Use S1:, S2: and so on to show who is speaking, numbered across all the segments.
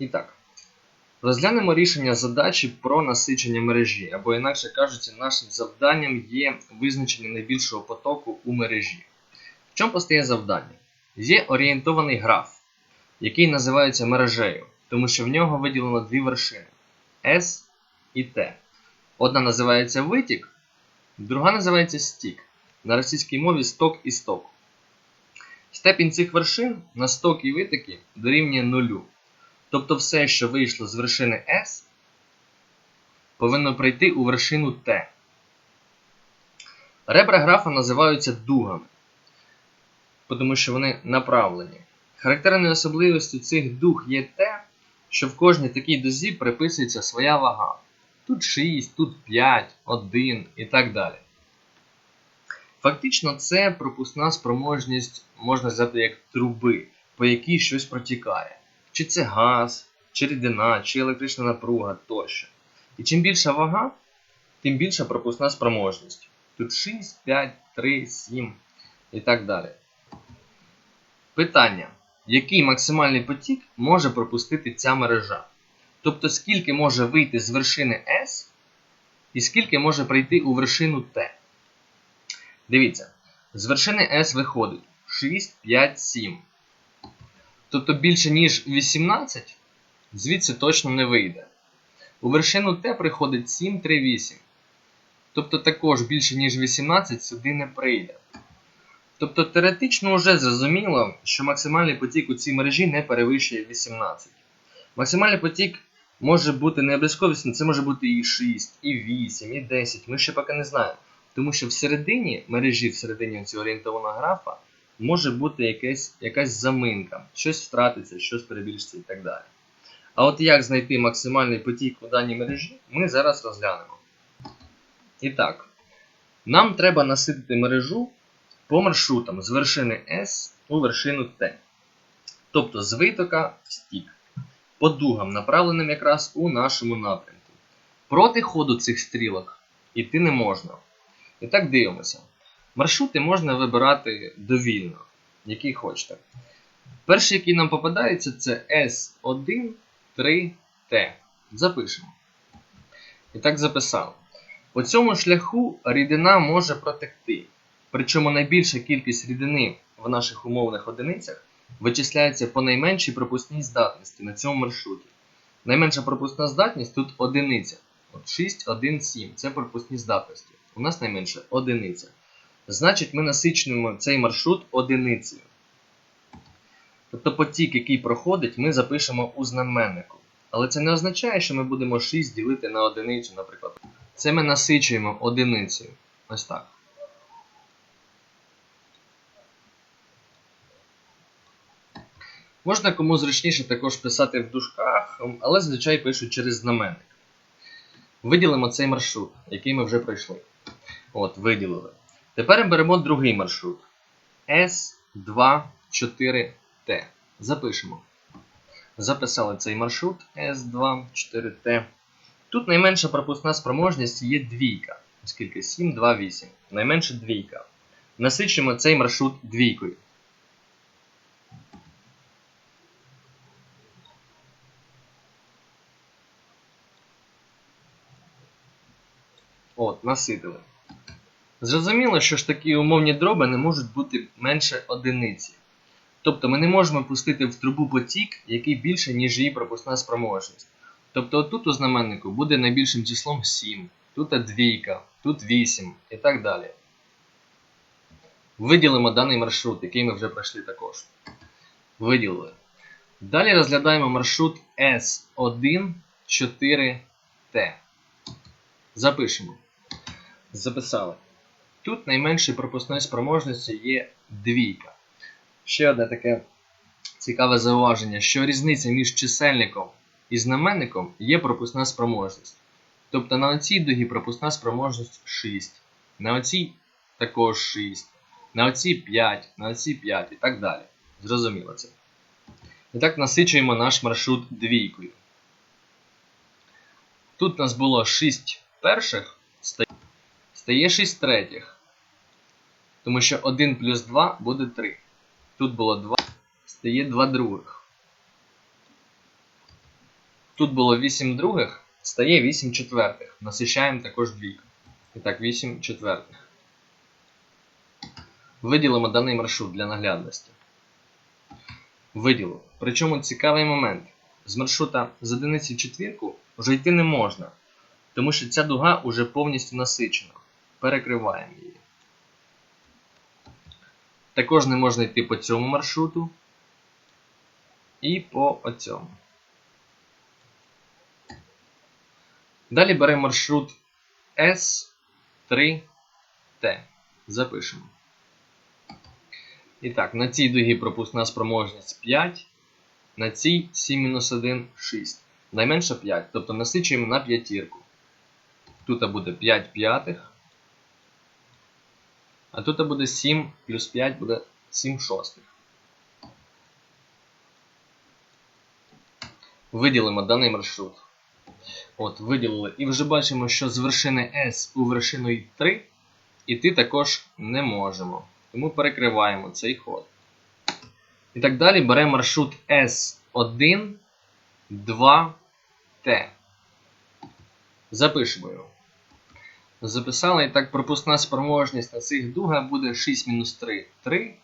S1: І так. Розглянемо рішення задачі про насичення мережі, або, інакше кажучи, нашим завданням є визначення найбільшого потоку у мережі. В чому постає завдання? Є орієнтований граф, який називається мережею, тому що в нього виділено дві вершини S і T. Одна називається витік, друга називається стік. На російській мові сток і сток. Степінь цих вершин на сток і витоки дорівнює нулю. Тобто все, що вийшло з вершини S, повинно прийти у вершину T. Ребра графа називаються дугами, тому що вони направлені. Характерною особливістю цих дуг є те, що в кожній такій дозі приписується своя вага. Тут 6, тут 5, 1 і так далі. Фактично, це пропускна спроможність можна взяти як труби, по якій щось протікає. Чи це газ, чи рідина, чи електрична напруга тощо. І чим більша вага, тим більша пропускна спроможність. Тут 6, 5, 3, 7 і так далі. Питання. Який максимальний потік може пропустити ця мережа? Тобто, скільки може вийти з вершини S і скільки може прийти у вершину T? Дивіться, з вершини S виходить 6, 5, 7. Тобто більше, ніж 18, звідси точно не вийде. У вершину Т приходить 7, 3, 8. Тобто також більше, ніж 18 сюди не прийде. Тобто теоретично вже зрозуміло, що максимальний потік у цій мережі не перевищує 18. Максимальний потік може бути не обов'язково, це може бути і 6, і 8, і 10. Ми ще поки не знаємо. Тому що всередині мережі, всередині цього орієнтованого графа, може бути якась, якась заминка, щось втратиться, щось перебільшиться і так далі. А от як знайти максимальний потік у даній мережі, ми зараз розглянемо. І так, нам треба наситити мережу по маршрутам з вершини S у вершину T. Тобто з витока в стік. По дугам, направленим якраз у нашому напрямку. Проти ходу цих стрілок іти не можна. І так дивимося. Маршрути можна вибирати довільно, який хочете. Перший, який нам попадається, це S1, 3, T. Запишемо. І так записав. По цьому шляху рідина може протекти. Причому найбільша кількість рідини в наших умовних одиницях вичисляється по найменшій пропускній здатності на цьому маршруті. Найменша пропускна здатність тут одиниця. От 6, 1, 7. Це пропускні здатності. У нас найменше одиниця. Значить, ми насичуємо цей маршрут одиницею. Тобто потік, який проходить, ми запишемо у знаменнику. Але це не означає, що ми будемо 6 ділити на одиницю, наприклад. Це ми насичуємо одиницею. Ось так. Можна кому зручніше також писати в дужках, але зазвичай пишуть через знаменник. Виділимо цей маршрут, який ми вже пройшли. От, виділили. Тепер беремо другий маршрут. S24T. Запишемо. Записали цей маршрут S24T. Тут найменша пропускна спроможність є двійка, оскільки 7, 2, 8. Найменше двійка. Насичимо цей маршрут двійкою. От, наситили. Зрозуміло, що ж такі умовні дроби не можуть бути менше одиниці. Тобто ми не можемо пустити в трубу потік, який більше, ніж її пропускна спроможність. Тобто тут у знаменнику буде найбільшим числом 7, тут двійка, тут 8 і так далі. Виділимо даний маршрут, який ми вже пройшли також. Виділили. Далі розглядаємо маршрут S1, 4T. Запишемо. Записали. Тут найменшою пропускною спроможністю є двійка. Ще одне таке цікаве зауваження, що різниця між чисельником і знаменником є пропускна спроможність. Тобто на оцій дугі пропускна спроможність 6, на оцій також 6, на оцій 5, на оцій 5 і так далі. Зрозуміло це. І так насичуємо наш маршрут двійкою. Тут у нас було 6 перших, стає 6 третіх. Тому що 1 плюс 2 буде 3. Тут було 2, стає 2 других. Тут було 8 других, стає 8 четвертих. Насичаємо також двійку. І так, 8 четвертих. Виділимо даний маршрут для наглядності. Виділив. Причому цікавий момент. З маршрута з одиниці четвірку вже йти не можна, тому що ця дуга вже повністю насичена. Перекриваємо її. Також не можна йти по цьому маршруту і по оцьому. Далі беремо маршрут S3T. Запишемо. І так, на цій дугі пропускна спроможність 5, на цій 7-1 6. Найменше 5, тобто насичуємо на п'ятірку. Тут буде 5 п'ятих. А тут буде 7 плюс 5 буде 7 шостих. Виділимо даний маршрут. От, виділили. І вже бачимо, що з вершини S у вершину 3 іти також не можемо. Тому перекриваємо цей ход. І так далі беремо маршрут S1, 2, T. Запишемо його. Записали, і так пропускна спроможність на цих дугах буде 6 мінус 3 3.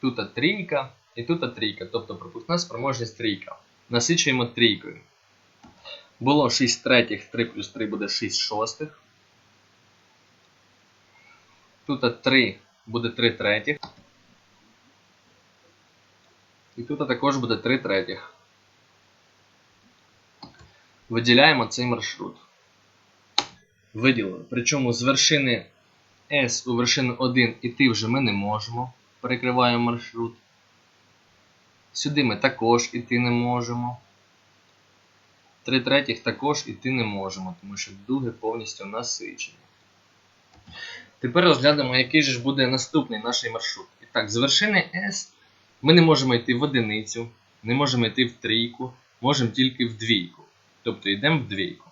S1: Тут трійка і тут трійка. Тобто пропускна спроможність трійка. Насичуємо трійкою. Було 6 третіх, 3 плюс 3 буде 6 шостих. Тут 3 буде 3 третіх. І тут також буде 3 третіх. Виділяємо цей маршрут. Виділили. Причому з вершини S у вершину 1 іти вже ми не можемо. Перекриваємо маршрут. Сюди ми також іти не можемо. 3 третіх також іти не можемо, тому що дуги повністю насичені. Тепер розглянемо, який же ж буде наступний наш маршрут. І так, з вершини S ми не можемо йти в одиницю, не можемо йти в трійку, можемо тільки в двійку. Тобто йдемо в двійку.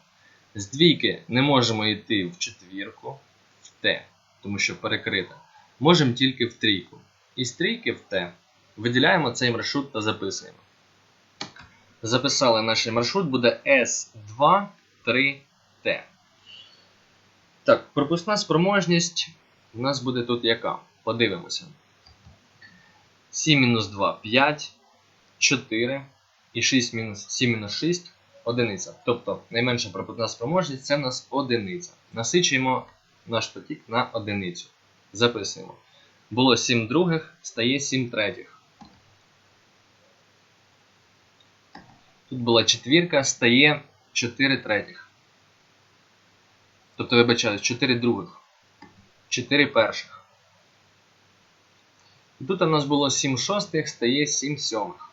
S1: З двійки не можемо йти в четвірку, в Т, тому що перекрита. Можемо тільки в трійку. І з трійки в Т виділяємо цей маршрут та записуємо. Записали наш маршрут буде S2, 3T. Так, пропускна спроможність у нас буде тут яка? Подивимося. 7 мінус 2 5, 4 і 6 мінус 7 мінус 6 одиниця. Тобто найменша пропускна спроможність це у нас одиниця. Насичуємо наш потік на одиницю. Записуємо. Було 7 других, стає 7 третіх. Тут була четвірка, стає 4 третіх. Тобто, вибачаю, 4 других. 4 перших. І тут у нас було 7 шостих, стає 7 сьомих.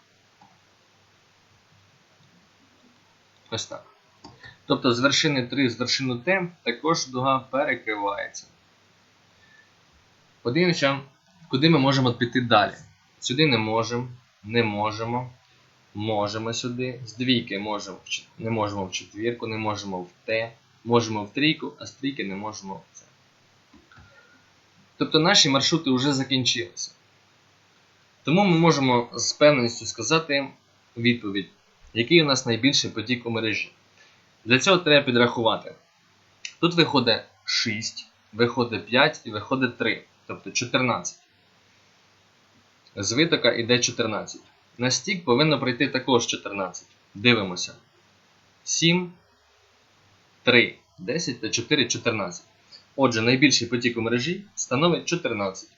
S1: Ось так. Тобто з вершини 3 з вершину Т також дуга перекривається. Подивимося, куди ми можемо піти далі. Сюди не можемо, не можемо. Можемо сюди. З двійки можемо, не можемо в четвірку, не можемо в Т, можемо в трійку, а з трійки не можемо в С. Тобто наші маршрути вже закінчилися. Тому ми можемо з певністю сказати відповідь, який у нас найбільший потік у мережі. Для цього треба підрахувати. Тут виходить 6, виходить 5 і виходить 3, тобто 14. З витока йде 14. На стік повинно пройти також 14. Дивимося. 7, 3, 10 та 4 14. Отже, найбільший потік у мережі становить 14.